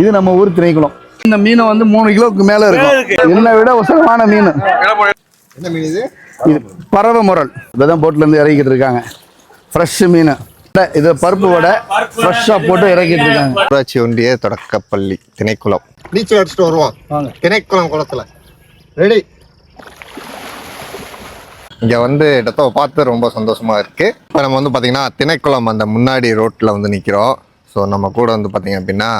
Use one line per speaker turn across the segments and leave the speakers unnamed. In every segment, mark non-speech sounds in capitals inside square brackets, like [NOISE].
இது நம்ம ஊர் திணைக்குளம். இந்த மீனை வந்து மூணு கிலோவுக்கு மேல இருக்கும். என்னை விட உசரமான மீன்.
என்ன மீன் இது?
இது பறவை முரல். இப்பதான் போட்ல இருந்து இறக்கிட்டு இருக்காங்க. ஃப்ரெஷ் மீன். இது பருப்பு வடை ஃப்ரெஷ்ஷாக போட்டு இறக்கிட்டு இருக்காங்க.
ஊராட்சி ஒன்றிய தொடக்கப்பள்ளி திணைக்குளம். நீச்சல் அடிச்சுட்டு வருவோம்.
வாங்க.
திணைக்குளம் குளத்துல. ரெடி இங்க வந்து இடத்த பார்த்து ரொம்ப சந்தோஷமா இருக்கு. இப்போ நம்ம வந்து பாத்தீங்கன்னா திணைக்குளம் அந்த முன்னாடி ரோட்ல வந்து நிக்கிறோம். ஸோ நம்ம கூட வந்து பாத்தீங்க அப்படின்னா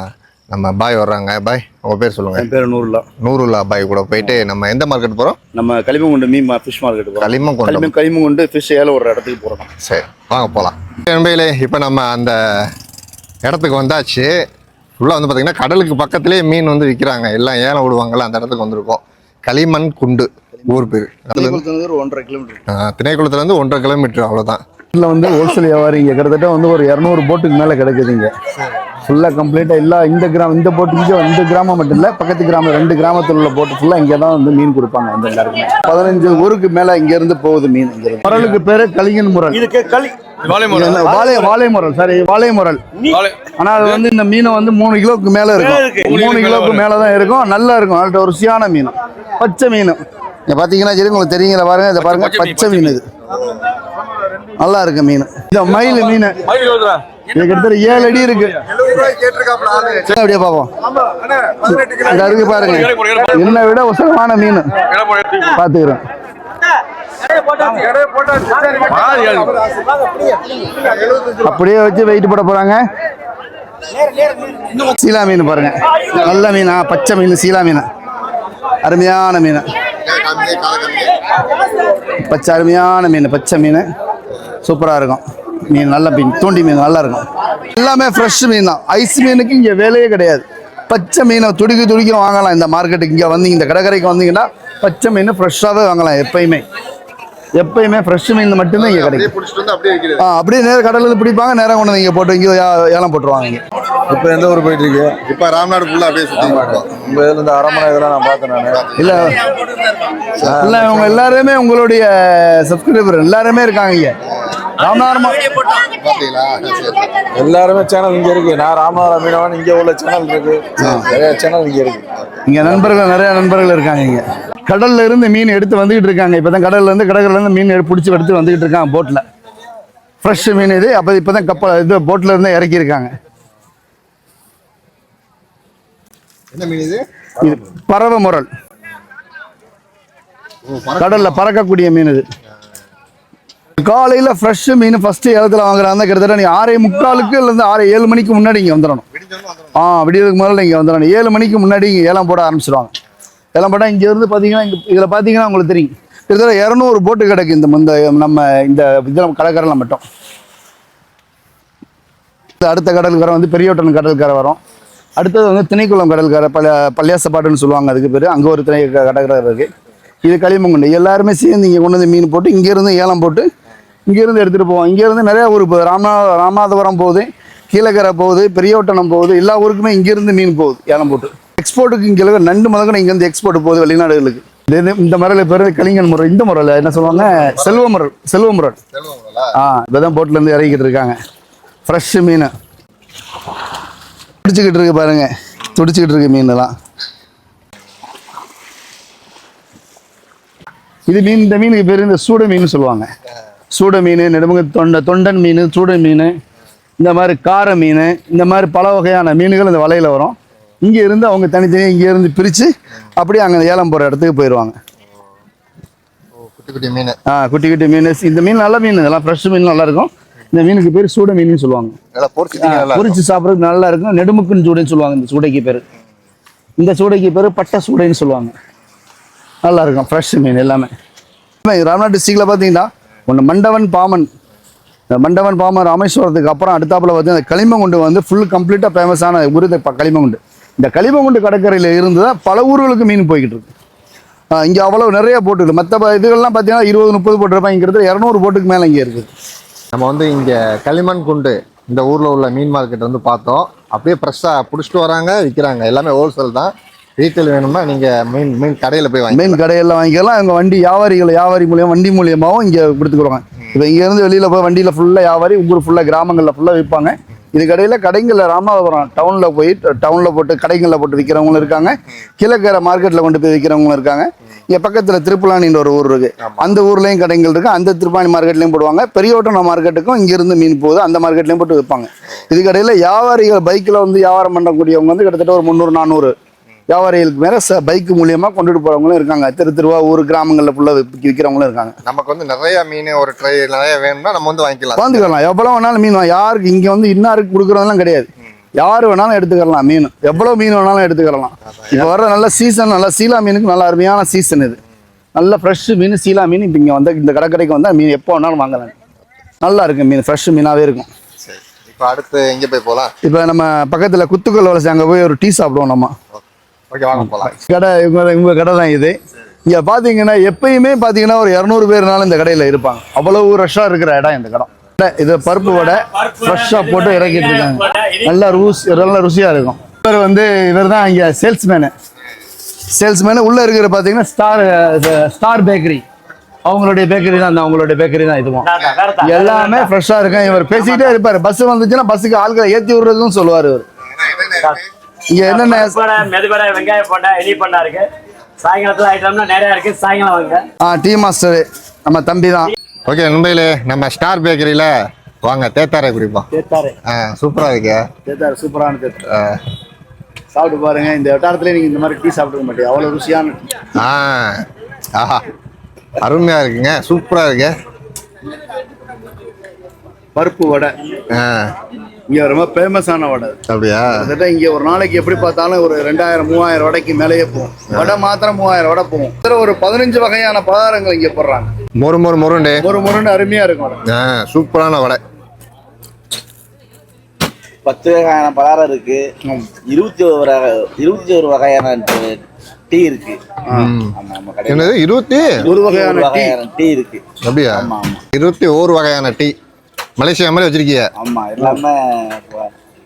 நம்ம பாய் வர்றாங்க. பாய் உங்க பேர் சொல்லுங்க.
என் பேர் நூறுலா
நூறுல்லா பாய் கூட போயிட்டு நம்ம எந்த மார்க்கெட் போறோம்?
நம்ம களிமங்குண்டு மீன் ஃபிஷ் மார்க்கெட் போகிறோம்
களிமங்குண்டம்
களிமண் களிமங்குண்டு ஃபிஷ் ஏல ஒரு இடத்துக்கு போகிறோம்
சரி வாங்க போகலாம் நண்பர்களே இப்போ நம்ம அந்த இடத்துக்கு வந்தாச்சு. ஃபுல்லாக வந்து பார்த்தீங்கன்னா கடலுக்கு பக்கத்துலேயே மீன் வந்து விற்கிறாங்க எல்லாம் ஏலம் விடுவாங்கல்ல அந்த இடத்துக்கு வந்திருக்கோம். களிமண் குண்டு ஊர் பேர்.
ஒன்றரை கிலோமீட்டர்
திணைக்குளத்துலேருந்து ஒன்றரை கிலோமீட்டர் அவ்வளோதான்
இதில் வந்து ஹோல்சேல் வியாபாரி இங்கே கிட்டத்தட்ட வந்து ஒரு இரநூறு போட்டுக்கு மேலே கிடைக்குதுங்க ஃபுல்லாக கம்ப்ளீட்டாக எல்லா இந்த கிராமம் இந்த போட்டு இங்கே இந்த கிராமம் மட்டும் இல்லை பக்கத்து கிராமம் ரெண்டு கிராமத்தில் உள்ள போட்டு ஃபுல்லாக இங்கே தான் வந்து மீன் கொடுப்பாங்க அந்த எல்லாருக்குமே. பதினஞ்சு ஊருக்கு மேலே இங்கேருந்து போகுது மீன். இங்கே முரலுக்கு பேர் கலிங்கன் முரல்.
இதுக்கு களி?
வாழை வாழை முரல். சாரி வாழை முரல். ஆனா அது வந்து இந்த மீனை வந்து மூணு கிலோவுக்கு மேல இருக்கும். மூணு கிலோவுக்கு மேல தான் இருக்கும். நல்லா இருக்கும். நல்ல ருசியான மீன். பச்சை மீன். இங்க பாத்தீங்கன்னா சரி உங்களுக்கு தெரியுங்களா பாருங்க. இதை பாருங்க. பச்சை மீன் இது. நல்லா இருக்கு மீன். இது மயில் மீன். கிட்டத்தட்ட ஏழு அடி இருக்கு. அப்படியே பாப்போம் இருக்கு பாருங்க. என்னை விட உசரமான மீன். பாத்துக்கிறேன் அப்படியே வச்சு வெயிட் போட போறாங்க. சீலா மீன் பாருங்க. நல்ல மீனா. பச்சை மீன் சீலா மீன். அருமையான மீன். பச்சை அருமையான மீன் பச்சை மீன். சூப்பராக இருக்கும். மீன் நல்ல மீன் தூண்டி மீன் நல்லா இருக்கும். எல்லாமே ஃப்ரெஷ் மீன் தான். ஐஸ் மீனுக்கு இங்கே வேலையே கிடையாது. பச்சை மீனை துடிக்க துடிக்க வாங்கலாம். இந்த மார்க்கெட்டுக்கு இங்கே வந்து இந்த கடற்கரைக்கு வந்தீங்கன்னா பச்சை மீன் ஃப்ரெஷ்ஷாகவே வாங்கலாம் எப்பயுமே. எப்பயுமே ஃப்ரெஷ் மீன் மட்டும்தான் இங்கே கிடைக்கும்.
பிடிச்சிட்டு வந்து அப்படியே வைக்கிறது
ஆ அப்படியே நேர கடல்ல இருந்து பிடிப்பாங்க நேரம் கொண்டு வந்து இங்கே போட்டு இங்கே ஏலம் போட்டுருவாங்க இங்கே.
இப்போ எந்த ஊர் போயிட்டு இருக்கு
இப்போ ராம்நாடு ஃபுல்லாக அப்படியே சுற்றி
உங்க இதுல இந்த அரமனை இதெல்லாம் நான் பார்த்தேன் நான்.
இல்லை. இல்லை இவங்க எல்லாருமே உங்களுடைய சப்ஸ்கிரைபர் எல்லாருமே இருக்காங்க இங்கே.
எல்லாருமே சேனல் இங்க இருக்கு. நான் ராமநாதபுரம் மீனவன் இங்க உள்ள சேனல் இருக்கு. நிறைய சேனல் இங்க இருக்கு.
இங்கே நண்பர்கள் நிறைய நண்பர்கள் இருக்காங்க இங்கே. கடல்ல இருந்து மீன் எடுத்து வந்துகிட்டு இருக்காங்க. இப்போ தான் கடல்ல இருந்து கடற்கரையில இருந்து மீன் பிடிச்சி எடுத்து வந்துகிட்டு இருக்காங்க போட்டில் ஃப்ரெஷ் மீன் இது. அப்போ இப்போ தான் கப்பல் இது போட்டில் இருந்து இறக்கியிருக்காங்க.
என்ன மீன் இது?
இது பறவை முரல். கடல்ல பறக்கக்கூடிய மீன் இது. காலையில ஃப்ரெஷ் மீன் ஃபர்ஸ்ட் ஏலத்தில் வாங்குறாங்க. கிட்டத்தட்ட நீ ஆறே முக்காலுக்கு இருந்து ஆறு ஏழு மணிக்கு முன்னாடி இங்கே வந்துடணும். ஆ விடியதுக்கு முதல்ல இங்கே வந்துடணும். ஏழு மணிக்கு முன்னாடி இங்கே ஏலம் போட ஆரம்பிச்சிடுவாங்க ஏலம் போட்டால் இங்கேருந்து பார்த்தீங்கன்னா இங்கே இதில் பார்த்தீங்கன்னா உங்களுக்கு தெரியும். கிட்டத்தட்ட இரநூறு போட்டு கிடக்கு இந்த இந்த நம்ம இந்த இதில் கடற்கரையில் மட்டும். இது அடுத்த கடற்கரை வந்து பெரியவட்டன் கடற்கரை வரும். அடுத்தது வந்து திணைக்குளம் கடற்கரை பல பள்ளியாசப்பாட்டுன்னு சொல்லுவாங்க அதுக்கு பேர். அங்கே ஒரு திணை கடற்கரை இருக்குது இது களிமங்குண்டு எல்லாருமே சேர்ந்து இங்கே கொண்டு வந்து மீன் போட்டு இங்கேருந்து ஏலம் போட்டு இங்கேருந்து எடுத்துகிட்டு போவோம். இங்கேருந்து நிறையா ஊர் போகுது. ராமநாத ராமநாதபுரம் போகுது. கீழக்கரை போகுது. பெரியவட்டணம் போகுது. எல்லா ஊருக்குமே இங்கேருந்து மீன் போகுது ஏலம் போட்டு. எக்ஸ்போர்ட்டுக்கு இங்கே நண்டு முதல்ல இங்கேருந்து எக்ஸ்போர்ட் போகுது வெளிநாடுகளுக்கு. இந்த முறையில் பேர் கலிங்கன் முறை. இந்த முறையில் என்ன சொல்லுவாங்க? செல்வ முரல் செல்வ
செல்வங்களா
ஆ இப்போ தான் போட்லேருந்து இறக்கிட்டு இருக்காங்க. ஃப்ரெஷ் மீன். துடிச்சிக்கிட்டு இருக்கு பாருங்க. துடிச்சிக்கிட்டு இருக்கு மீன்லாம் இது மீன் இந்த மீனுக்கு பேர் இந்த சூட மீன் சொல்லுவாங்க. சூட மீன் நெடுமுக தொண்ட தொண்டன் மீன் சூட மீன் இந்த மாதிரி கார மீன் இந்த மாதிரி பல வகையான மீன்கள் இந்த வலையில் வரும். இங்கே இருந்து அவங்க தனித்தனியாக இங்கே இருந்து பிரித்து அப்படியே அங்கே ஏலம் போகிற இடத்துக்கு போயிடுவாங்க
குட்டி குட்டி மீன்.
ஆ குட்டி குட்டி மீன். இந்த மீன் நல்ல மீன் இதெல்லாம் ஃப்ரெஷ் மீன் நல்லா இருக்கும். இந்த மீனுக்கு பேர் சூட மீன் சொல்லுவாங்க. பொரிச்சு சாப்பிட்றதுக்கு நல்லா இருக்கும். நெடுமுக்குன்னு சூடைன்னு சொல்லுவாங்க இந்த சூடைக்கு பேர். இந்த சூடைக்கு பேர் பட்டை சூடைன்னு சொல்லுவாங்க. நல்லா இருக்கும் ஃப்ரெஷ் மீன் எல்லாமே. ராம்நாத் டிஸ்ட்ரிக்டில் பார்த்தீங்கன்னா ஒன்று மண்டவன் பாமன். இந்த மண்டவன் பாமன் ராமேஸ்வரத்துக்கு அப்புறம் அடுத்தாப்பில் பார்த்தீங்கன்னா அந்த களிமங்குண்டு வந்து ஃபுல் கம்ப்ளீட்டாக ஃபேமஸான ஊர் இந்த களிமங்குண்டு. இந்த களிமங்குண்டு கடற்கரையில் இருந்து தான் பல ஊர்களுக்கு மீன் போய்கிட்டு இருக்கு. இங்கே அவ்வளோ நிறைய போட்டுருக்கு மற்ற இதுகள்லாம் பார்த்தீங்கன்னா இருபது முப்பது போட்டு இங்கே இருக்கிற இரநூறு போட்டுக்கு மேலே இங்கே இருக்குது
நம்ம வந்து இங்கே களிமண் குண்டு இந்த ஊரில் உள்ள மீன் மார்க்கெட் வந்து பார்த்தோம். அப்படியே ஃப்ரெஷ்ஷாக பிடிச்சிட்டு வராங்க விற்கிறாங்க எல்லாமே ஹோல்சேல் தான். ரீட்டைல் வேணும்னா நீங்க மீன் மீன் கடையில் போய் வாங்கி
மீன் கடையில் வாங்கிக்கலாம். அவங்க வண்டி வியாபாரிகள் வியாபாரி மூலியம் வண்டி மூலியமாகவும் இங்கே கொடுத்துக்குறாங்க. இப்போ இங்கேருந்து வெளியில் போய் வண்டியில் ஃபுல்லாக வியாபாரி ஊர் ஃபுல்லாக கிராமங்களில் ஃபுல்லாக விற்பாங்க. இதுக்கடையில் கடைங்களில் ராமநாதபுரம் டவுனில் போய் டவுனில் போட்டு கடைகளில் போட்டு விற்கிறவங்களும் இருக்காங்க. கீழக்கரை மார்க்கெட்டில் கொண்டு போய் விற்கிறவங்களும் இருக்காங்க. இங்கே பக்கத்தில் திருப்புலானின்னு ஒரு ஊர் இருக்கு. அந்த ஊர்லேயும் கடைகள் இருக்கு. அந்த திருப்பாணி மார்க்கெட்லேயும் போடுவாங்க. பெரியவட்டணம் மார்க்கெட்டுக்கும் இங்கேருந்து மீன் போகுது. அந்த மார்க்கெட்லேயும் போட்டு விற்பாங்க. இதுக்கடையில் வியாபாரிகள் பைக்கில் வந்து வியாபாரம் பண்ணக்கூடியவங்க வந்து கிட்டத்தட்ட ஒரு முந்நூறு நானூறு. வியாபாரிகளுக்கு மேலே ச பைக் மூலியமாக கொண்டுட்டு போகிறவங்களும் இருக்காங்க. திரு திருவா ஊர் கிராமங்களில் ஃபுல்லாக விற்கிறவங்களும் இருக்காங்க.
நமக்கு வந்து நிறைய மீன் ஒரு ட்ரை நிறைய வேணும்னா நம்ம வந்து வாங்கிக்கலாம்.
வாங்கிக்கலாம். எவ்வளோ வேணாலும் மீன் யாருக்கு இங்கே வந்து இன்னாருக்கு கொடுக்குறதெல்லாம் கிடையாது. யார் வேணாலும் எடுத்துக்கலாம் மீன். எவ்வளோ மீன் வேணாலும் எடுத்துக்கலாம் இப்போ வர்ற நல்ல சீசன் நல்ல சீலா மீனுக்கு நல்ல அருமையான சீசன் இது. நல்ல ஃப்ரெஷ் மீன் சீலா மீன் இப்போ இங்கே வந்து இந்த கடற்கரைக்கு வந்தால் மீன் எப்போ வேணாலும் வாங்கலாம். நல்லா இருக்கும் மீன் ஃப்ரெஷ் மீனாகவே இருக்கும்.
இப்போ அடுத்து எங்கே போய் போகலாம்
இப்போ நம்ம பக்கத்தில் குத்துக்கல் வளர்ச்சி அங்கே போய் ஒரு டீ சாப்பிடுவோம் நம்ம.
ஓகே வாங்க போகலாம்
கடை இவங்க இவங்க கடை தான் இது. இங்கே பார்த்தீங்கன்னா எப்பயுமே பார்த்தீங்கன்னா ஒரு இரநூறு பேர்னாலும் இந்த கடையில் இருப்பாங்க. அவ்வளவு ரஷ்ஷாக இருக்கிற இடம் இந்த கடம். கடை, இது பருப்பு வடை. ஃப்ரெஷ்ஷாக போட்டு இறக்கிட்டு இருக்காங்க. நல்லா ருசி நல்ல ருசியாக இருக்கும். இவர் வந்து இவர் தான் இங்கே சேல்ஸ்மேனு சேல்ஸ்மேனு உள்ளே இருக்கிற பார்த்தீங்கன்னா ஸ்டார் ஸ்டார் பேக்கரி அவங்களுடைய பேக்கரி தான் அந்த அவங்களுடைய பேக்கரி தான் இதுவும். எல்லாமே ஃப்ரெஷ்ஷாக இருக்கும். இவர் பேசிக்கிட்டே இருப்பார். பஸ் வந்துச்சுன்னா பஸ்ஸுக்கு ஆட்களை ஏற்றி விடுறதும் சொல்லுவார் இவர். இங்கே என்னென்ன
வடை மெதுவடை வெங்காய போட்டா இனி பண்ணா இருக்கு. சாயங்காலத்துல ஐட்டம்னா நிறைய இருக்கு. சாயங்காலம் வாங்க.
ஆ டீ மாஸ்டர் நம்ம தம்பி தான்.
ஓகே நண்பர்களே நம்ம ஸ்டார் பேக்கரியில் வாங்க தேத்தாரை குடிப்போம்.
தேத்தாரு.
ஆ சூப்பராக இருக்கு.
தேத்தாரு சூப்பரான தேத்தாரு. சாப்பிட்டு பாருங்க. இந்த வட்டாரத்துல நீங்க இந்த மாதிரி டீ சாப்பிட்டுக்க மாட்டீங்க. அவ்வளவு ருசியான
ஆ ஆஹா. அருமையாக இருக்குங்க. சூப்பராக இருக்கு.
பருப்பு வடை.
ஆ.
இங்க ரொம்ப ஃபேமஸான வடை.
அப்படியா?
கிட்டத்தட்ட இங்க ஒரு நாளைக்கு எப்படி பார்த்தாலும் ஒரு ரெண்டாயிரம் மூவாயிரம் வடைக்கு மேலேயே போகும். வடை மாத்திரம் மூவாயிரம் வடை போகும். இதுல ஒரு பதினஞ்சு வகையான பதாரங்கள் இங்க போடுறாங்க.
மொறு மொறு மொருண்டு
ஒரு முருன்னு அருமையா இருக்கும் வடை.
சூப்பரான வடை.
பத்து வகையான பலகாரம் இருக்கு. இருபத்தி ஒரு வகை- இருபத்தி ஒரு வகையான ட- டீ இருக்கு
என்னது இருபத்தி?
ஒரு வகையான டீ.
வகையான டீ இருக்கு.
அப்படியா?
ஆமா ஆமா.
இருபத்தி ஒரு வகையான டீ. மலேசியா மாதிரி வச்சிருக்கீங்க
ஆமா எல்லாமே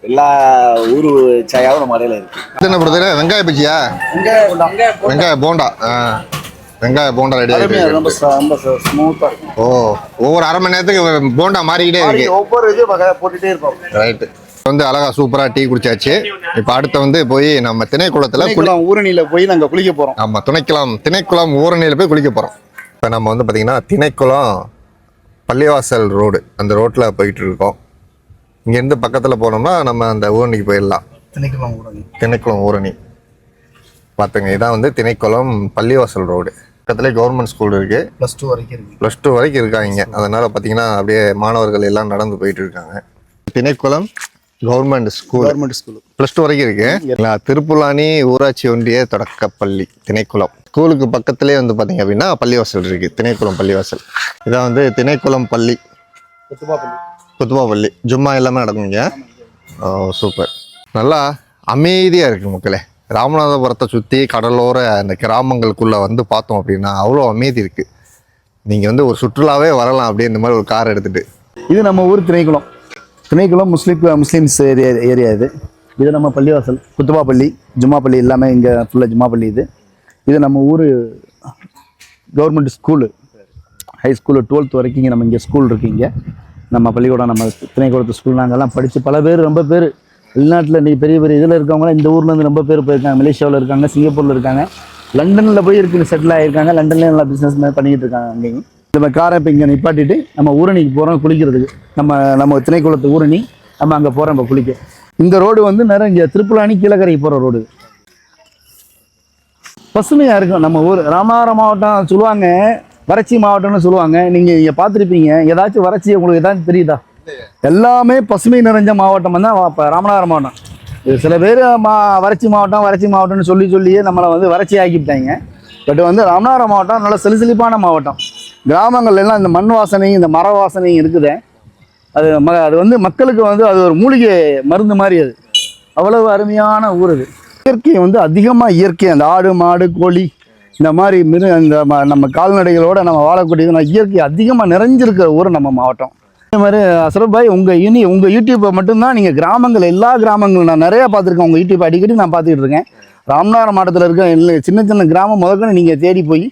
எல்லா ஊரு சாயாவும் நம்ம கடையில இருக்கு.
என்ன பொறுத்தவரை வெங்காய பஜ்ஜியா? வெங்காய போண்டா. வெங்காய போண்டா. ரெடி ஆகிட்டு
இருக்கும்
ஓ ஒவ்வொரு அரை மணி நேரத்துக்கு போண்டா மாறிக்கிட்டே இருக்கு.
ஒவ்வொரு இது போட்டுட்டே இருப்போம்.
ரைட்டு வந்து அழகா சூப்பரா டீ குடிச்சாச்சு. இப்போ அடுத்து வந்து போய் நம்ம திணைக்குளத்துல குளி
குளம் ஊரணியில போய் நாங்க குளிக்க போறோம்.
ஆமா துணைக்குளம் திணைக்குளம் ஊரணியில் போய் குளிக்க போறோம். இப்போ நம்ம வந்து பாத்தீங்கன்னா திணைக்குளம் பள்ளிவாசல் ரோடு. அந்த ரோட்ல போயிட்டு இருக்கோம் இங்கேருந்து பக்கத்தில் போனோம்னா நம்ம அந்த ஊரணிக்கு போயிடலாம்.
திணைக்குளம் ஊரணி.
திணைக்குளம் ஊரணி. பார்த்துங்க இதான் வந்து திணைக்குளம் பள்ளிவாசல் ரோடு. பக்கத்துலேயே கவர்மெண்ட் ஸ்கூல் இருக்கு.
பிளஸ் டூ வரைக்கும் இருக்கு.
ப்ளஸ் டூ வரைக்கும் இருக்காங்க. அதனால பார்த்தீங்கன்னா அப்படியே மாணவர்கள் எல்லாம் நடந்து போயிட்டு இருக்காங்க Thinaikulam government school
government school
plus two வரைக்கும் இருக்கு. இல்ல, திருப்புலானி ஊராட்சி ஒன்றிய தொடக்கப்பள்ளி திணைக்குளம். ஸ்கூலுக்கு பக்கத்துலேயே வந்து பார்த்தீங்க அப்படின்னா பள்ளிவாசல் இருக்குது திணைக்குளம் பள்ளிவாசல். இதான் வந்து திணைக்குளம் பள்ளி. குத்துமா பள்ளி ஜும்மா எல்லாமே நடக்குங்க. Oh super. நல்லா அமைதியாக இருக்குது மக்களே. ராமநாதபுரத்தை சுற்றி கடலோர அந்த கிராமங்களுக்குள்ளே வந்து பார்த்தோம் அப்படின்னா அவ்வளோ அமைதி இருக்குது நீங்கள் வந்து ஒரு சுற்றுலாவே வரலாம் அப்படியே இந்த மாதிரி ஒரு கார் எடுத்துகிட்டு
இது நம்ம ஊர் Thinaikulam. Thinaikulam Muslim Muslims area area இது. இது நம்ம பள்ளிவாசல். குத்துபாப்பள்ளி ஜும்மாப்பள்ளி எல்லாமே இங்கே ஃபுல்லாக ஜும்மாப்பள்ளி இது. இது நம்ம ஊர் government school high school twelfth வரைக்கும் இங்கே நம்ம இங்கே ஸ்கூல் இருக்கு இங்கே. நம்ம பள்ளிக்கூடம் நம்ம திணைக்கூடத்து ஸ்கூல் நாங்கள்லாம் படித்து பல பேர் ரொம்ப பேர். வெளிநாட்டில் இன்றைக்கி பெரிய பெரிய இதில் இருக்கவங்களாம் இந்த ஊர்லேருந்து ரொம்ப பேர் போயிருக்காங்க. மலேசியாவில் இருக்காங்க சிங்கப்பூரில் இருக்காங்க. லண்டனில் போய் இருக்கு செட்டில் ஆகியிருக்காங்க லண்டன்லேயும் நல்லா பிஸ்னஸ் பண்ணிக்கிட்டு இருக்காங்க அங்கேயும். நம்ம காரை இப்போ இங்கே நிப்பாட்டிட்டு நம்ம ஊரணிக்கு போகிறோம் குளிக்கிறதுக்கு. நம்ம நம்ம திணைக்குளத்து ஊரணி. நம்ம அங்கே போகிறோம் இப்போ குளிக்க. இந்த ரோடு வந்து நேரம் இங்கே திருப்புலாணி கீழக்கரைக்கு போகிற ரோடு பசுமையாக இருக்கும் நம்ம ஊர் ராமநாதபுரம் மாவட்டம் சொல்லுவாங்க வறட்சி மாவட்டம்னு சொல்லுவாங்க. நீங்கள் இங்கே பார்த்துருப்பீங்க. ஏதாச்சும் வறட்சி உங்களுக்கு ஏதாச்சும் தெரியுதா? எல்லாமே பசுமை நிறைஞ்ச மாவட்டம் தான் இப்போ ராமநாதபுரம் மாவட்டம். இது சில பேர் மா வறட்சி மாவட்டம் வறட்சி மாவட்டம்னு சொல்லி சொல்லியே நம்மளை வந்து வறட்சி ஆக்கிவிட்டாங்க. பட் வந்து ராமநாதபுரம் மாவட்டம் நல்ல செலிசெலிப்பான மாவட்டம். கிராமங்கள்ல எல்லாம் இந்த மண் வாசனையும் இந்த மர வாசனையும் இருக்குது. அது ம அது வந்து மக்களுக்கு வந்து அது ஒரு மூலிகை மருந்து மாதிரி அது. அவ்வளவு அருமையான ஊர் அது. இயற்கையை வந்து அதிகமாக இயற்கை அந்த ஆடு மாடு கோழி இந்த மாதிரி மிரு இந்த ம- நம்ம கால்நடைகளோடு நம்ம வாழக்கூடியது இயற்கை அதிகமாக நிறைஞ்சிருக்கிற ஊர் நம்ம மாவட்டம். அதே மாதிரி அசரப் பாய் உங்கள் யூனி உங்கள் யூடியூப்பை மட்டும்தான் நீங்கள் கிராமங்கள் எல்லா கிராமங்களும் நான் நிறையா பார்த்துருக்கேன். உங்கள் யூடியூப் அடிக்கடி நான் பார்த்துக்கிட்டு இருக்கேன். ராமநாதர் மாவட்டத்தில் இருக்க சின்ன சின்ன கிராமம் முதற்கொண்டு நீங்கள் தேடி போய்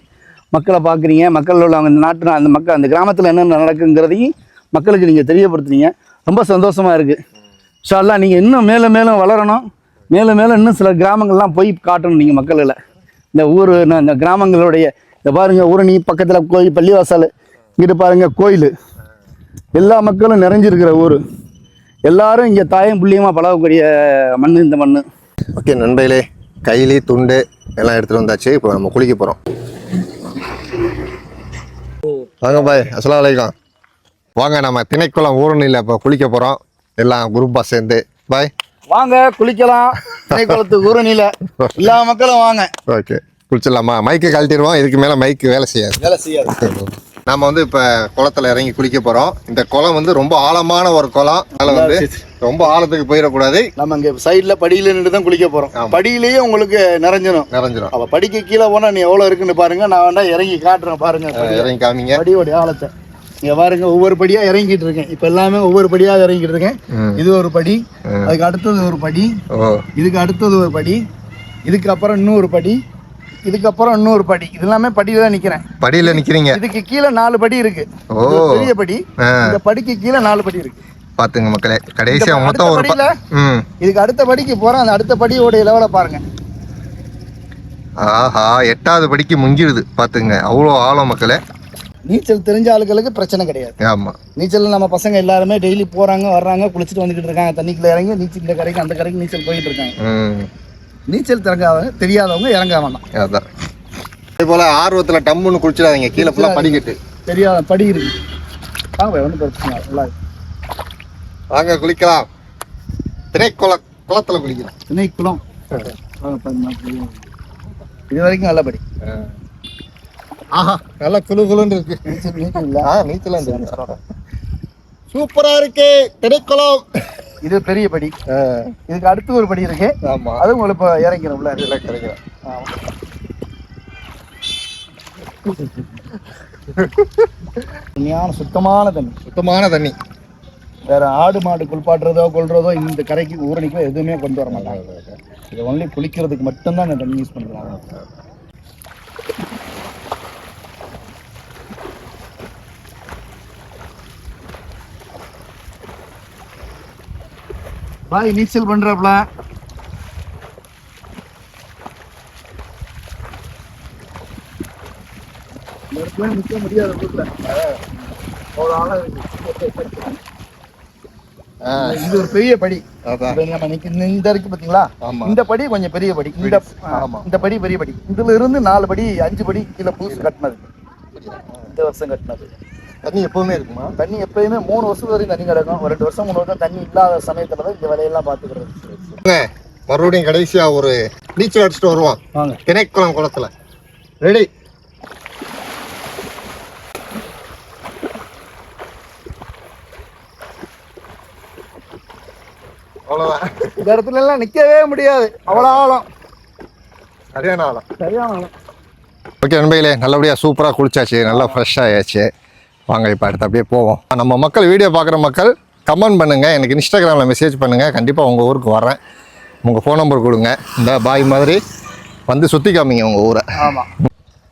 மக்களை பார்க்குறீங்க. மக்கள் உள்ள இந்த நாட்டு அந்த மக்கள் அந்த கிராமத்தில் என்னென்ன நடக்குங்கிறதையும் மக்களுக்கு நீங்கள் தெரியப்படுத்துறீங்க ரொம்ப சந்தோஷமாக இருக்குது ஷால்லாம் நீங்கள் இன்னும் மேலும் மேலும் வளரணும். மேலும் மேலும் இன்னும் சில கிராமங்கள்லாம் போய் காட்டணும் நீங்கள் மக்களில். இந்த ஊர் இந்த கிராமங்களுடைய இந்த ஊர் ஊரணி பக்கத்தில் கோயில் பள்ளிவாசல் இங்கிட்டு பாருங்கள் கோயில். எல்லா மக்களும் நிறைஞ்சிருக்கிற ஊர். எல்லாரும் இங்கே தாயும் புள்ளியமாக பழகக்கூடிய மண் இந்த மண்
ஓகே நண்பர்களே கையிலே துண்டு எல்லாம் எடுத்துகிட்டு வந்தாச்சு. இப்போ நம்ம குளிக்க போகிறோம் வாங்க பாய் அஸ்லாம் வலைக்கம் வாங்க நம்ம திணைக்குளம் ஊரணியில் இப்போ குளிக்க போகிறோம் எல்லாம் குரூப்பாக சேர்ந்து. பாய்.
வாங்க குளிக்கலாம். [LAUGHS] குளத்து ஊரணியில் எல்லா மக்களும் வாங்க.
ஓகே. குளிச்சிடலாமா? மைக்கு கழட்டிடுவோம். இதுக்கு மேலே மைக்கு வேலை செய்யாது.
வேலை செய்யாது.
நாம வந்து இப்போ குளத்துல இறங்கி குளிக்க போகிறோம் இந்த குளம் வந்து ரொம்ப ஆழமான ஒரு குளம். அதில் வந்து ரொம்ப ஆழத்துக்கு போயிடக்கூடாது.
நம்ம இங்கே சைடில் படியில் நின்று தான் குளிக்க போகிறோம் படியிலேயே உங்களுக்கு நிறைஞ்சிடும்
நிறைஞ்சிரும்.
அப்போ படிக்க கீழே போனால் நீ எவ்வளோ இருக்குன்னு பாருங்க. நான் வேணா இறங்கி காட்டுறேன் பாருங்க.
இறங்கி காமிங்க.
படியோடைய ஆழத்தை. இங்க பாருங்க ஒவ்வொரு படியா இறங்கிட்டு இருக்கேன். இப்போ எல்லாமே ஒவ்வொரு படியா இறங்கிட்டு இருக்கேன். இது ஒரு படி அதுக்கு அடுத்தது ஒரு படி இதுக்கு அடுத்தது ஒரு படி இதுக்கு அப்புறம் இன்னொரு படி இதுக்கப்புறம் இன்னொரு படி. இது எல்லாமே படியில தான் நிக்கிறேன்.
படியில் நிற்கிறீங்க
இதுக்கு கீழே நாலு படி இருக்கு.
ஓ.
பெரிய படி. இந்த படிக்கு கீழே நாலு படி இருக்கு.
பார்த்துங்க மக்களே கடைசியாக
இந்த
மொத்தம் ஒரு
இதுக்கு அடுத்த படிக்கு போறேன். அந்த அடுத்த படியோடைய லெவலை பாருங்க.
ஆஹா எட்டாவது படிக்கு முங்கிடுது. பார்த்துங்க அவ்வளோ ஆழம் மக்களே.
நீச்சல் தெரிஞ்ச ஆளுகளுக்கு பிரச்சனை கிடையாது.
ஆமாம்
நீச்சல் நம்ம பசங்க எல்லாருமே டெய்லி போறாங்க வர்றாங்க குளிச்சுட்டு வந்துகிட்டு இருக்காங்க. தண்ணிக்குள்ள இறங்கி நீச்சல் இந்த கரைக்கு அந்த கரைக்கு நீச்சல் போயிட்டு இருக்காங்க. நீச்சல் திறங்காதவங்க தெரியாதவங்க இறங்க வேண்டாம்
அதான். இதே போல் ஆர்வத்தில் டம்முன்னு குளிச்சிடாதீங்க. கீழே ஃபுல்லாக படிக்கட்டு.
தெரியாத படி இருக்கு. வாங்க ஒன்றும் பிரச்சனை இல்லை.
வாங்க குளிக்கலாம். திரைக்குள குளத்தில் குளிக்கலாம்.
திணைக்குளம். இது வரைக்கும் நல்ல படி.
ஆஹா. நல்லா குளு குளுன்னு இருக்கு.
நீச்சல் நீச்சல் இல்லை
ஆ நீச்சலாம் சூப்பரா இருக்கு. திரைக்குளம்
இது பெரிய படி. இதுக்கு அடுத்து ஒரு படி இருக்கு.
ஆமா.
அது உங்களுக்கு இப்போ இறங்கிடும் உள்ள
இதெல்லாம் கிடைக்கும்
உண்மையான சுத்தமான தண்ணி.
சுத்தமான தண்ணி.
வேற ஆடு மாடு குளிப்பாட்டுறதோ கொள்றதோ இந்த கரைக்கு ஊரணிக்கோ எதுவுமே கொண்டு வர மாட்டாங்க. இது ஒன்லி குளிக்கிறதுக்கு மட்டும்தான் இந்த தண்ணி யூஸ் பண்ணுறாங்க பாய் நீச்சல் நிக்க முடியாது.
ஆ,
இது ஒரு பெரிய படி. நம்ம இந்த- இருக்கு பாத்தீங்களா. இந்த படி கொஞ்சம் பெரிய படி. இந்த. இந்த படி பெரிய படி. இதுல இருந்து நாலு படி அஞ்சு படி கீழே புதுசு கட்டினது. இந்த வருஷம் கட்டினது.
தண்ணி எப்பவுமே இருக்குமா?
தண்ணி எப்பயுமே மூணு வருஷம் வரைக்கும் தண்ணி கிடக்கும். ஒரு ரெண்டு வருஷம் மூணு வருஷம் தண்ணி இல்லாத சமயத்துல தான் இந்த வேலையெல்லாம் பாத்துக்கிறது
வாங்க, மறுபடியும் கடைசியா ஒரு நீச்சல் அடிச்சுட்டு வருவோம்.
வாங்க.
திணைக்குளம் குளத்துல. ரெடி அவ்வளோதான்
இந்த இடத்துல எல்லாம் நிக்கவே முடியாது. அவ்வளோ ஆழம்.
சரியான ஆளம்
சரியான ஆழம்.
ஓகே நண்பர்களே நல்லபடியாக சூப்பராக குளிச்சாச்சு. நல்லா ஃப்ரெஷ்ஷாக ஆயாச்சு. வாங்க இப்போ அடுத்து அப்படியே போவோம். நம்ம மக்கள் வீடியோ பார்க்குற மக்கள் கமெண்ட் பண்ணுங்கள் எனக்கு இன்ஸ்டாகிராமில் மெசேஜ் பண்ணுங்கள் கண்டிப்பாக உங்கள் ஊருக்கு வரேன் உங்கள் ஃபோன் நம்பர் கொடுங்க. இந்த பாய் மாதிரி வந்து சுற்றி காமிங்க உங்கள் ஊரை.
ஆமா.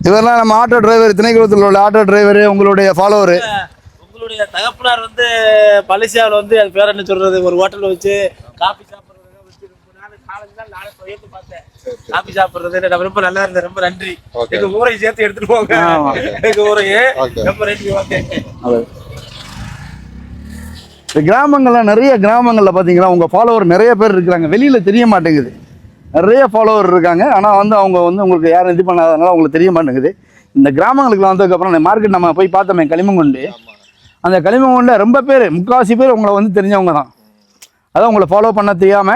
இவரெல்லாம் நம்ம ஆட்டோ டிரைவர் திணைக்குளத்தில் உள்ள ஆட்டோ டிரைவர் உங்களுடைய ஃபாலோவர்
உங்களுடைய தகப்பனார் வந்து மலேசியாவில் வந்து அது பேர் என்ன சொல்றது? ஒரு ஹோட்டல் வச்சு காபி சாப்பிட்றது வச்சு ரொம்ப நாள் காலேஜ் தான் நானே போயிட்டு பார்த்தேன் காபி சாப்பிட்றது எனக்கு ரொம்ப நல்லா இருந்தது ரொம்ப நன்றி. எங்க ஊரை சேர்த்து எடுத்துட்டு போங்க.
ஆமா.
எங்க ஊரையே.
Okay.
ரொம்ப நன்றி ஓகே.
இந்த கிராமங்கள்ல நிறைய கிராமங்கள்ல பாத்தீங்கன்னா உங்க ஃபாலோவர் நிறைய பேர் இருக்கிறாங்க. வெளியில தெரிய மாட்டேங்குது. நிறைய ஃபாலோவர் இருக்காங்க. ஆனா வந்து அவங்க வந்து உங்களுக்கு யாரும் இது பண்ணாதனால அவங்களுக்கு தெரிய மாட்டேங்குது. இந்த கிராமங்களுக்குலாம் வந்ததுக்கப்புறம் மார்க்கெட் நம்ம போய் பார்த்தோமே களிமங்குண்டு. அந்த களிமங்குண்ட ரொம்ப பேர் முக்காவாசி பேர் உங்களை வந்து தெரிஞ்சவங்க தான். அதான் உங்களை ஃபாலோ பண்ண தெரியாம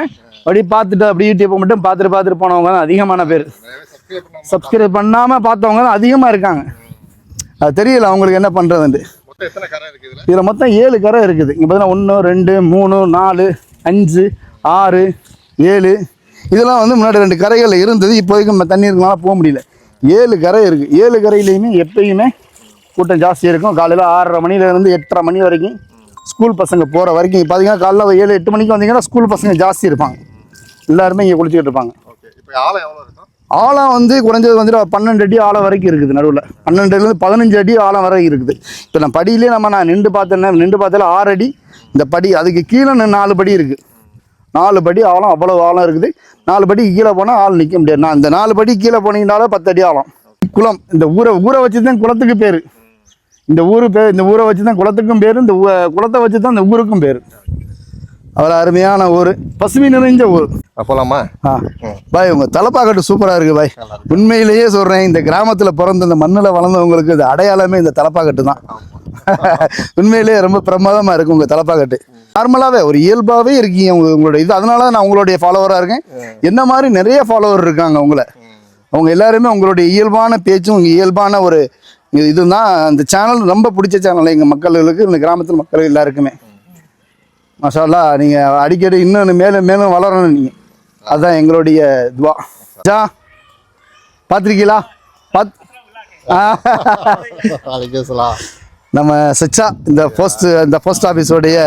அப்படி பார்த்துட்டு அப்படி யூடியூப் மட்டும் பார்த்துட்டு பார்த்துட்டு போனவங்க தான் அதிகமான பேர். சப்ஸ்கிரைப் பண்ணாம பார்த்தவங்க தான் அதிகமா இருக்காங்க. அது தெரியல அவங்களுக்கு என்ன
இருக்குது இதில்?
மொத்தம் ஏழு கரை இருக்குது. இங்கே பார்த்தீங்கன்னா ஒன்று ரெண்டு மூணு நாலு அஞ்சு ஆறு ஏழு. இதெல்லாம் வந்து முன்னாடி ரெண்டு கரைகள் இருந்தது. இப்போதைக்கு நம்ம தண்ணி இருக்கனால போக முடியல. ஏழு கரை இருக்குது ஏழு கரையிலையுமே எப்பயுமே கூட்டம் ஜாஸ்தி இருக்கும். காலையில் ஆறரை மணிலேருந்து எட்டரை மணி வரைக்கும் ஸ்கூல் பசங்க போகிற வரைக்கும். பார்த்தீங்கன்னா காலைல ஏழு எட்டு மணிக்கு வந்தீங்கன்னா ஸ்கூல் பசங்க ஜாஸ்தி இருப்பாங்க. எல்லாருமே இங்கே குளிச்சுக்கிட்டு இருப்பாங்க.
ஆழம்
வந்து குறைஞ்சது வந்துட்டு ஒரு பன்னெண்டு அடி ஆழம் வரைக்கும் இருக்குது நடுவில். பன்னெண்டுலேருந்து பதினஞ்சு அடி ஆழம் வரை இருக்குது. இப்போ நான் படியிலே நம்ம நான் நின்று பார்த்தேன்னா நின்று பார்த்தால ஆறு அடி இந்த படி. அதுக்கு கீழே நாலு படி இருக்குது நாலு படி ஆழம் அவ்வளவு ஆழம் இருக்குது. நாலு படி கீழே போனால் ஆள் நிற்க முடியாது. நான் இந்த நாலு படி கீழே போனீங்கனாலே பத்து அடி ஆழம். குளம் இந்த ஊரை ஊரை வச்சு தான் குளத்துக்கு பேர். இந்த ஊரு பேர் இந்த ஊரை வச்சு தான் குளத்துக்கும் பேர் இந்த குளத்தை வச்சு தான் இந்த ஊருக்கும் பேர். அவ்வளோ அருமையான ஊர். பசுமை நிறைஞ்ச ஊர்.
போலாமா?
பாய் உங்கள் தலைப்பாக்கட்டு சூப்பராக இருக்குது பாய். உண்மையிலேயே சொல்கிறேன் இந்த கிராமத்தில் பிறந்த இந்த மண்ணில் வளர்ந்தவங்களுக்கு இது அடையாளமே இந்த தலைப்பாக்கட்டு தான். உண்மையிலேயே ரொம்ப பிரமாதமாக இருக்கும் உங்கள் தலைப்பாக்கட்டு. நார்மலாகவே ஒரு இயல்பாகவே இருக்கீங்க உங்க உங்களோட இது. அதனால தான் நான் உங்களுடைய ஃபாலோவராக இருக்கேன். என்ன மாதிரி நிறைய ஃபாலோவர் இருக்காங்க உங்களை. அவங்க எல்லாருமே உங்களுடைய இயல்பான பேச்சும் இயல்பான ஒரு இது- இதுதான். அந்த சேனல் ரொம்ப பிடிச்ச சேனல் எங்கள் மக்களுக்கு இந்த கிராமத்தில் மக்கள் எல்லாருக்குமே. மசாலா நீங்கள் அடிக்கடி இன்னும் மேலும் மேலும் வளரணும் நீங்கள் அதுதான் எங்களுடைய துவா. ஜா பார்த்துருக்கீங்களா? பாத் [LAUGHS] நம்ம சச்சா இந்த போஸ்ட் இந்த போஸ்ட் ஆஃபீஸோடைய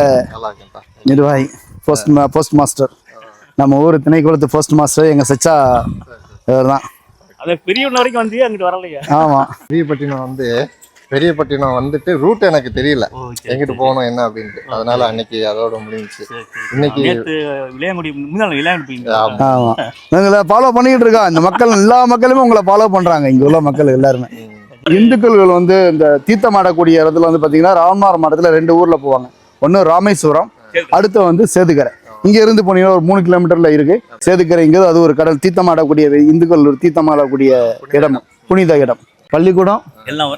நிர்வாகி போஸ்ட் போஸ்ட் மாஸ்டர். நம்ம ஊர் திணைக்குளத்து போஸ்ட் மாஸ்டர் எங்கள் சச்சா இவர் தான்
அது பெரிய வரைக்கும் வந்து அங்கிட்டு வரலையா.
ஆமாம்
பெரியப்பட்டினம் வந்து பெரியப்பட்டினம் வந்துட்டு ரூட் எனக்கு தெரியல. எங்கிட்டு போகணும் என்ன அப்படின்ட்டு. அதனால அன்னைக்கு அதோட முடிஞ்சுச்சு. இன்னைக்கு
நாங்கள் ஃபாலோ பண்ணிக்கிட்டு இருக்கோம். இந்த மக்கள் எல்லா மக்களுமே உங்களை ஃபாலோ பண்ணுறாங்க இங்கே உள்ள மக்கள் எல்லாருமே. இந்துக்கள்கள் வந்து இந்த தீர்த்தம் ஆடக்கூடிய இடத்துல வந்து பார்த்தீங்கன்னா ராமநாதபுரம் மாவட்டத்தில் ரெண்டு ஊரில் போவாங்க. ஒன்று ராமேஸ்வரம் அடுத்து வந்து சேதுக்கரை. இங்க இருந்து போனீங்கன்னா ஒரு மூணு கிலோமீட்டர்ல இருக்கு. சேதுக்கரைங்கிறது அது ஒரு கடல். தீர்த்தம் ஆடக்கூடிய இந்துக்கள் ஒரு தீர்த்தம் ஆடக்கூடிய இடம். புனித இடம். பள்ளிக்கூடம்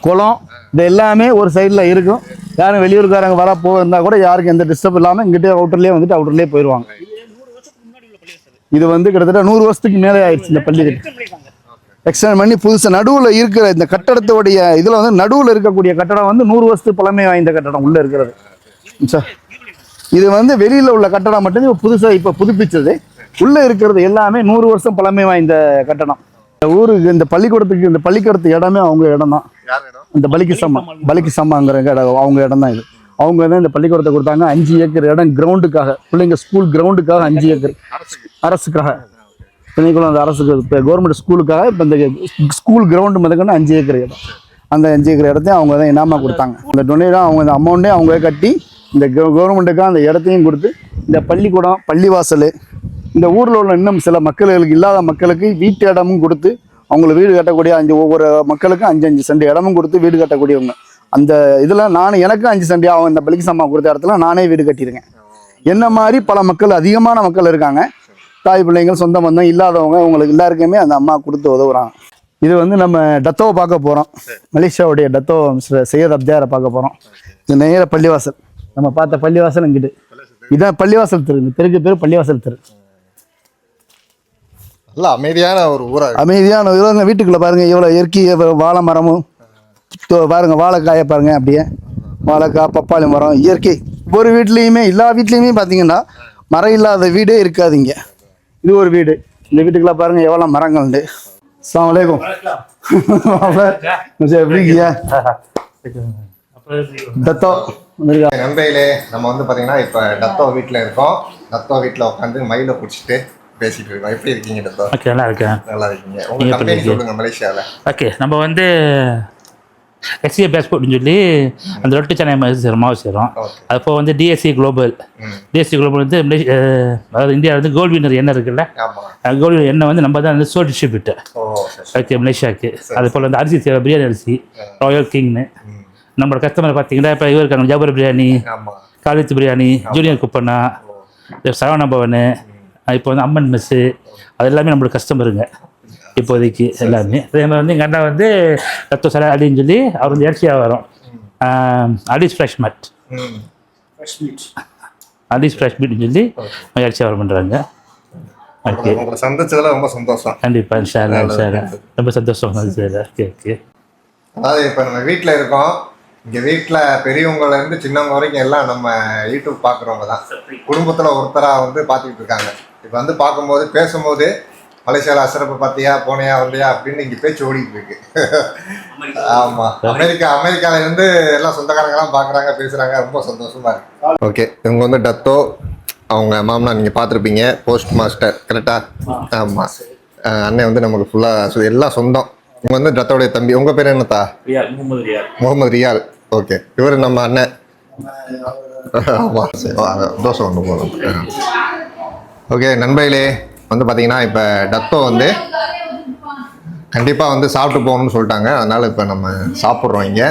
குளம் இது எல்லாமே ஒரு சைடில் இருக்கும். யாரும் வெளியூர்காரங்க வர போக இருந்தால் கூட யாருக்கும் எந்த டிஸ்டர்ப் இல்லாமல் இங்கிட்டே அவுட்டர்லேயே வந்துட்டு அவுட்டர்லேயே போயிடுவாங்க இது வந்து கிட்டத்தட்ட நூறு வருஷத்துக்கு மேலே ஆயிடுச்சு இந்த பள்ளி எக்ஸ்டெண்ட் பண்ணி புதுசாக நடுவில் இருக்கிற இந்த கட்டடத்தோடைய இதில் வந்து நடுவில் இருக்கக்கூடிய கட்டடம் வந்து நூறு வருஷத்து பழமை வாய்ந்த கட்டடம் உள்ளே இருக்கிறது. சார் இது வந்து வெளியில் உள்ள கட்டடம் மட்டும் இப்போ புதுசாக இப்போ புதுப்பிச்சது. உள்ளே இருக்கிறது எல்லாமே நூறு வருஷம் பழமை வாய்ந்த கட்டடம். இந்த ஊருக்கு இந்த பள்ளிக்கூடத்துக்கு இந்த பள்ளிக்கூடத்து இடமே அவங்க இடம்? தான் இந்த பலிக்கு சம்மா பலிக்கு சம்மாங்கிற இடம் அவங்க இடம் தான் இது. அவங்க தான் இந்த பள்ளிக்கூடத்தை கொடுத்தாங்க. அஞ்சு ஏக்கர் இடம் கிரவுண்டுக்காக பிள்ளைங்க ஸ்கூல் கிரவுண்டுக்காக அஞ்சு ஏக்கர். அரசுக்காக. பிள்ளைங்களும் அந்த அரசுக்கு இப்போ கவர்மெண்ட் ஸ்கூலுக்காக இப்போ இந்த ஸ்கூல் கிரவுண்டு முதற்கொண்டு அஞ்சு ஏக்கர் இடம். அந்த அஞ்சு ஏக்கர் இடத்தையும் அவங்க தான் இனாமா கொடுத்தாங்க. இந்த டொனேட்டாக அவங்க இந்த அமௌண்ட்டே அவங்க கட்டி இந்த கவர்மெண்ட்டுக்காக அந்த இடத்தையும் கொடுத்து இந்த பள்ளிக்கூடம் பள்ளிவாசல் இந்த ஊரில் உள்ள இன்னும் சில மக்களுக்கு இல்லாத மக்களுக்கு வீட்டு இடமும் கொடுத்து அவங்கள வீடு கட்டக்கூடிய அஞ்சு ஒவ்வொரு மக்களுக்கும் அஞ்சு அஞ்சு சென்ட் இடமும் கொடுத்து வீடு கட்டக்கூடியவங்க. அந்த இதில் நான் எனக்கும் அஞ்சு சென்ட் ஆகும் இந்த பலிக்கு சம்மா கொடுத்த இடத்துல நானே வீடு கட்டியிருக்கேன். என்ன மாதிரி பல மக்கள் அதிகமான மக்கள் இருக்காங்க. தாய் பிள்ளைங்கள் சொந்த பந்தம் இல்லாதவங்க உங்களுக்கு எல்லாருக்குமே அந்த அம்மா கொடுத்து உதவுறாங்க. இது வந்து நம்ம டத்தோவை பார்க்க போகிறோம் மலேசியாவுடைய டத்தோ மிஸ்டர் சையத் அப்தியாரை பார்க்க போகிறோம் இது நேர பள்ளிவாசல். நம்ம பார்த்த பள்ளிவாசல் இங்கிட்டு. இதான் பள்ளிவாசல் தெரு. இந்த தெருக்கு பேர் பள்ளிவாசல் தெரு.
நல்ல அமைதியான ஒரு ஊரா இருக்கு.
அமைதியான இவங்க வீட்டுக்குள்ளே பாருங்கள் எவ்வளோ இயற்கை வாழை மரமும் தோ- பாருங்க வாழைக்காயை பாருங்க அப்படியே. வாழைக்காய் பப்பாளி மரம் இயற்கை. ஒவ்வொரு வீட்லேயுமே எல்லா வீட்லேயுமே பார்த்தீங்கன்னா மரம் இல்லாத வீடே இருக்காது இங்க. இது ஒரு வீடு. இந்த வீட்டுக்குள்ள பாருங்க எவ்வளோ மரங்கள் உண்டு. அஸ்ஸலாமு அலைக்கும். சரி, எப்படி தத்தோ
நண்பையிலே நம்ம வந்து பாத்தீங்கன்னா இப்ப டத்தோ வீட்ல இருக்கோம். டத்தோ வீட்ல உட்காந்து மயில பிடிச்சிட்டு பேசிட்டு இருக்கோம். எப்படி இருக்கீங்க
ஓகே நல்லா இருக்கேன்.
நல்லா இருக்கீங்க. உங்க கம்பெனி? சொல்லுங்க மலேசியால.
ஓகே நம்ம வந்து எஸ்சிஏ பேஸ்போர்ட்னு சொல்லி அந்த ரொட்டி சென்னை மாவு
Okay.
அப்போ வந்து டிஎஸ்சி குளோபல். டிஎஸ்சி குளோபல் வந்து அதாவது இந்தியா வந்து கோல்டு வினர் எண்ணெய் இருக்குல்ல? கோல்டு வினர் எண்ணெய் வந்து நம்ம தான் வந்து சோல் டிஸ்ட்ரிபியூட்டர். ஓகே மலேசியாவுக்கு அது போல் வந்து அரிசி தேவை பிரியாணி அரிசி ராயல் கிங்னு. நம்மளோட கஸ்டமர் பார்த்தீங்கன்னா இப்போ இவர் இருக்காங்க ஜபர் பிரியாணி காலித்து பிரியாணி ஜூனியர் குப்பண்ணா சரவண பவனு இப்போ வந்து அம்மன் மெஸ்ஸு அது எல்லாமே நம்மளோட கஸ்டமருங்க இப்போதைக்கு எல்லாமே. அதே மாதிரி வந்து எங்கள் அண்ணா வந்து ரத்தோ சர அப்படின்னு சொல்லி அவர் வந்து இறைச்சியாக வரும் அடிஸ் ஃப்ரெஷ் மட். அடிஸ் ஃப்ரெஷ் மீட்னு சொல்லி இறைச்சியாக வர பண்ணுறாங்க ஓகே
சந்திச்சதுல ரொம்ப சந்தோஷம்.
கண்டிப்பாக இன்ஷால்லா இன்ஷால்லா ரொம்ப சந்தோஷம் சார் ஓகே ஓகே
அதாவது இப்ப நம்ம வீட்ல இருக்கோம். இங்க வீட்ல பெரியவங்கல இருந்து சின்னவங்க வரைக்கும் எல்லாம் நம்ம யூடியூப் பாக்குறவங்க தான். குடும்பத்துல ஒருத்தரா வந்து பாத்துக்கிட்டு இருக்காங்க. இப்ப வந்து பார்க்கும்போது பேசும்போது மலேசியால அசரப்ப பாத்தியா போனியா வந்தியா அப்படின்னு இங்க பேச்சு ஓடிட்டு இருக்கு. ஆமா. அமெரிக்கா அமெரிக்கால இருந்து எல்லாம் சொந்தக்காரங்க எல்லாம் பாக்குறாங்க பேசுறாங்க. ரொம்ப சந்தோஷமா இருக்கு. ஓகே. இவங்க வந்து டத்தோ அவங்க மாமனா நீங்க பார்த்திருப்பீங்க போஸ்ட் மாஸ்டர் கரெக்டா ஆமா. அஹ் அண்ணன் வந்து நமக்கு ஃபுல்லா எல்லாம் சொந்தம். இவங்க வந்து டத்தோடைய தம்பி. உங்க பேர் என்னத்தா?
முகமது ரியால்.
ஓகே. இவர் நம்ம அண்ணன். ஆமா. சரி வா, தோசை ஒன்று போதும். ஓகே நண்பர்களே வந்து பார்த்தீங்கன்னா இப்போ டத்தோ வந்து கண்டிப்பாக வந்து சாப்பிட்டு போகணும்னு சொல்லிட்டாங்க. அதனால் இப்போ நம்ம சாப்பிட்றோம் இங்கே.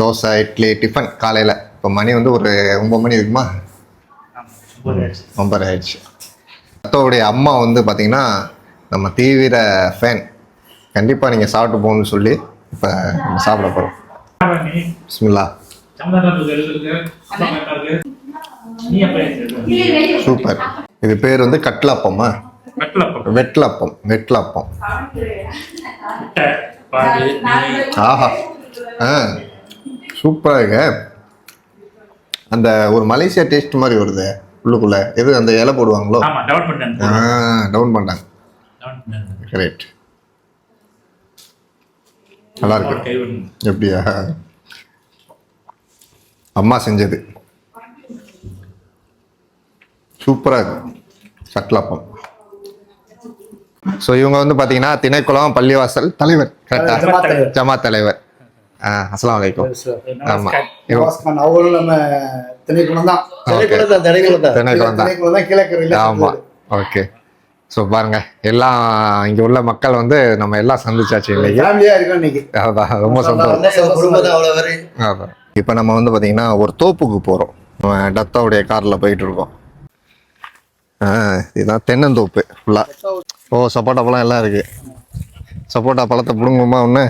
தோசை இட்லி டிஃபன் காலையில். இப்போ மணி வந்து ஒரு ஒம்பது மணி இருக்குமா? ஒம்பது ஆயிடுச்சு. டத்தோவுடைய அம்மா வந்து பார்த்தீங்கன்னா நம்ம தீவிர ஃபேன் கண்டிப்பாக நீங்கள் சாப்பிட்டு போகணும்னு சொல்லி இப்போ நம்ம சாப்பிட போகிறோம் பிஸ்மில்லா. சூப்பர். இது பேர் வந்து கட்லாப்பமா வெட்லப்பம் வெட்லப்பம். ஆஹா. ஆ. சூப்பராக அந்த ஒரு மலேசியா டேஸ்ட் மாதிரி வருது உள்ளுக்குள்ள. எது அந்த இலை போடுவாங்களோ?
டவுன்
பண்ணாங்க கிரேட் நல்லா இருக்கு. எப்படியா? அம்மா செஞ்சது. சூப்பராக இருக்கு. சட்லாப்பம் ஸோ இவங்க வந்து பார்த்தீங்கன்னா திணைக்குளம் பள்ளிவாசல் தலைவர். கரெக்டாக ஜமாத் தலைவர். ஆ அஸ்ஸலாமு அலைக்கும். ஆமாம் இவங்க
அவங்களும் நம்ம திணைக்குளம் தான்.
திணைக்குளம்
தான்
கீழக்கரையில்
ஆமாம் ஓகே ஸோ பாருங்க. எல்லாம் இங்கே உள்ள மக்கள் வந்து நம்ம எல்லாம் சந்திச்சாச்சு இன்னைக்கு. அதான் ரொம்ப சந்தோஷம். இப்போ நம்ம வந்து பார்த்தீங்கன்னா ஒரு தோப்புக்கு போகிறோம் டத்தாவுடைய காரில் போயிட்டு இருக்கோம். இதுதான் தென்னந்தோப்பு ஃபுல்லாக ஓ சப்போட்டா பழம் எல்லாம் இருக்கு. சப்போட்டா பழத்தை பிடுங்குமா ஒன்று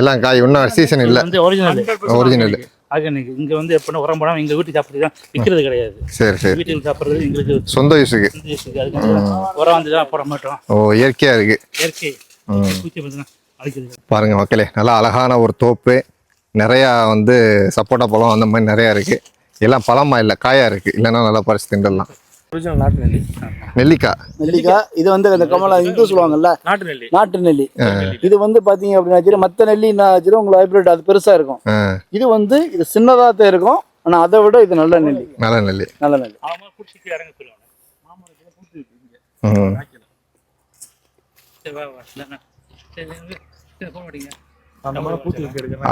எல்லாம் காய் இன்னும் சீசன் இல்லை.
ஒரிஜினல்
ஒரிஜினல்
ஆர்கானிக் இங்க வந்து எப்படின்னா உரம் வீட்டுக்கு தான். விற்கிறது கிடையாது.
சரி சரி.
வீட்டுக்கு சாப்பிடுறது எங்களுக்கு
சொந்த யூஸுக்கு.
இந்த யூஸுக்கு. அதுக்கு உரம் வந்து தான் போட மாட்டோம்.
ஓ இயற்கையாக இருக்கு.
இயற்கை.
பாருங்க மக்களே நல்லா அழகான ஒரு தோப்பு. நிறையா வந்து சப்போட்டா பழம் அந்த மாதிரி நிறையா இருக்கு. எல்லாம் பழமா இல்லை காயா இருக்கு. இல்லைன்னா நல்லா பறிச்சு திண்டலாம் நெல்லிக்காய்.
நெல்லிக்காய் இது வந்து அந்த கமலா இந்து சொல்லுவாங்கல்ல
நாட்டு நெல்லி.
நாட்டு நெல்லி. இது வந்து பாத்தீங்க அப்படின்னா சரி மற்ற நெல்லி என்ன உங்களுக்கு ஹைபிரிட் அது பெருசா இருக்கும். இது வந்து இது சின்னதா தான் இருக்கும் ஆனா அதை விட இது நல்ல நெல்லி.
நல்ல நெல்லி.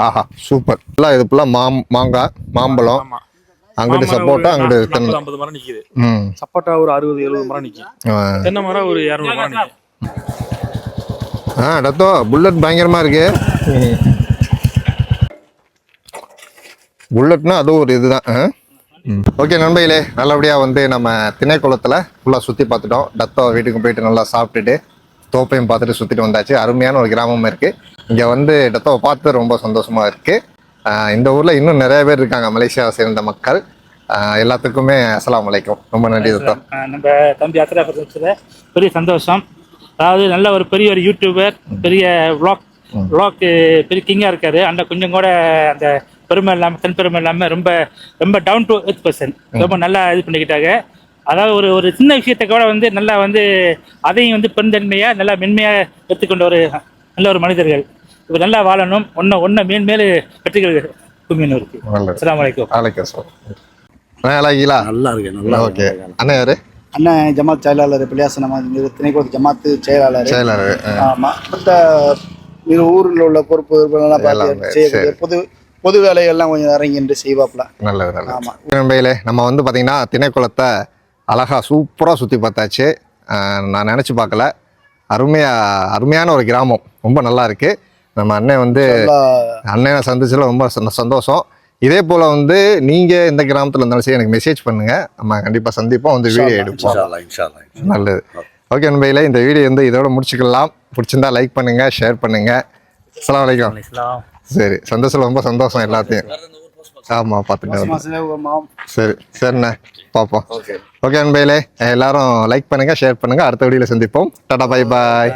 ஆஹா சூப்பர். இது ஃபுல்லாக மாம் மாங்காய் மாம்பழம். அங்கிட்டு சப்போட்டா அங்கிட்டு தென்னை
ஐம்பது மரம் நிக்குது. சப்போட்டா ஒரு அறுபது எழுபது மரம் நிக்கி.
ஆ.
தென்னை மரம் ஒரு இரநூறு மரம் நிக்கி
ஆ டத்தோ புல்லட் பயங்கரமா இருக்கு. புல்லட்னா அதுவும் ஒரு இதுதான் ஓகே நண்பர்களே நல்லபடியாக வந்து நம்ம திணைக்குளத்தில் ஃபுல்லாக சுற்றி பார்த்துட்டோம். டத்தோ வீட்டுக்கு போயிட்டு நல்லா சாப்பிட்டுட்டு தோப்பையும் பார்த்துட்டு சுற்றிட்டு வந்தாச்சு. அருமையான ஒரு கிராமம் இருக்குது இங்கே வந்து டத்தோவை பார்த்து ரொம்ப சந்தோஷமாக இருக்குது இந்த ஊரில் இன்னும் நிறைய பேர் இருக்காங்க. மலேசியாவை சேர்ந்த மக்கள். எல்லாத்துக்குமே அஸ்ஸலாமு அலைக்கும். ரொம்ப நன்றி
ஆஹ் நம்ம தம்பி யாத்திரா பிரதேசத்தில் பெரிய சந்தோஷம். அதாவது நல்ல ஒரு பெரிய ஒரு யூடியூபர் பெரிய vlog vlog பெரிய கிங்காக இருக்காரு. அந்த கொஞ்சம் கூட அந்த பெருமை இல்லாமல் தன் பெருமை இல்லாமல் ரொம்ப ரொம்ப டவுன் டு எர்த் பர்சன் ரொம்ப நல்லா இது பண்ணிக்கிட்டாங்க. அதாவது ஒரு ஒரு சின்ன விஷயத்தை கூட வந்து நல்லா வந்து அதையும் வந்து பெருந்தன்மையாக நல்லா மென்மையாக எடுத்துக்கொண்ட ஒரு நல்ல ஒரு மனிதர்கள். இப்போ நல்லா வாழணும். ஒன்று ஒன்று மேன்மேல் வெற்றிகள் குமியணும் இருக்கு
நல்லது.
அஸ்ஸலாமு அலைக்கும்
அலைக்கும் சார் நல்லா இருக்கீங்களா?
நல்லா இருக்கு நல்லா
ஓகே. அண்ணன் யாரு?
அண்ணன் ஜமாத் செயலாளர் பிள்ளையாசனம் திணைக்குளத்து ஜமாத்து செயலாளர்.
செயலாளர்
ஆமா. மற்ற இது ஊரில் உள்ள பொறுப்பு
எல்லாமே,
பார்த்து செய்யக்கூடிய பொது பொது வேலைகள்லாம் கொஞ்சம் இறங்கிட்டு செய்வாப்ல
நல்லது நல்லது.
ஆமா.
நண்பர்களே நம்ம வந்து பார்த்தீங்கன்னா திணைக்குளத்தை அழகா சூப்பராக சுற்றி பார்த்தாச்சு. நான் நினச்சி பார்க்கல. அருமையாக அருமையான ஒரு கிராமம். ரொம்ப நல்லா இருக்கு. நம்ம அண்ணன் வந்து அண்ணனை சந்திச்சதுல ரொம்ப சந்த- சந்தோஷம். இதே போல் வந்து நீங்கள் இந்த கிராமத்தில் இருந்தாலும் சரி எனக்கு மெசேஜ் பண்ணுங்க. நம்ம கண்டிப்பாக சந்திப்போம். வந்து வீடியோ எடுப்போம். நல்லது. ஓகே. நண்பர்களே இந்த வீடியோ வந்து இதோட முடிச்சுக்கலாம். பிடிச்சிருந்தா லைக் பண்ணுங்க ஷேர் பண்ணுங்க. அஸ்ஸலாமு அலைக்கும்.
இஸ்லாம்
சரி சந்தோஷம் ரொம்ப சந்தோஷம் எல்லாத்தையும். ஆமாம் பார்த்துட்டு சரி சரிண்ணே பார்ப்போம் ஓகே அன்பையிலே எல்லாரும் லைக் பண்ணுங்க ஷேர் பண்ணுங்க. அடுத்த வீடியோல சந்திப்போம். Tata bye bye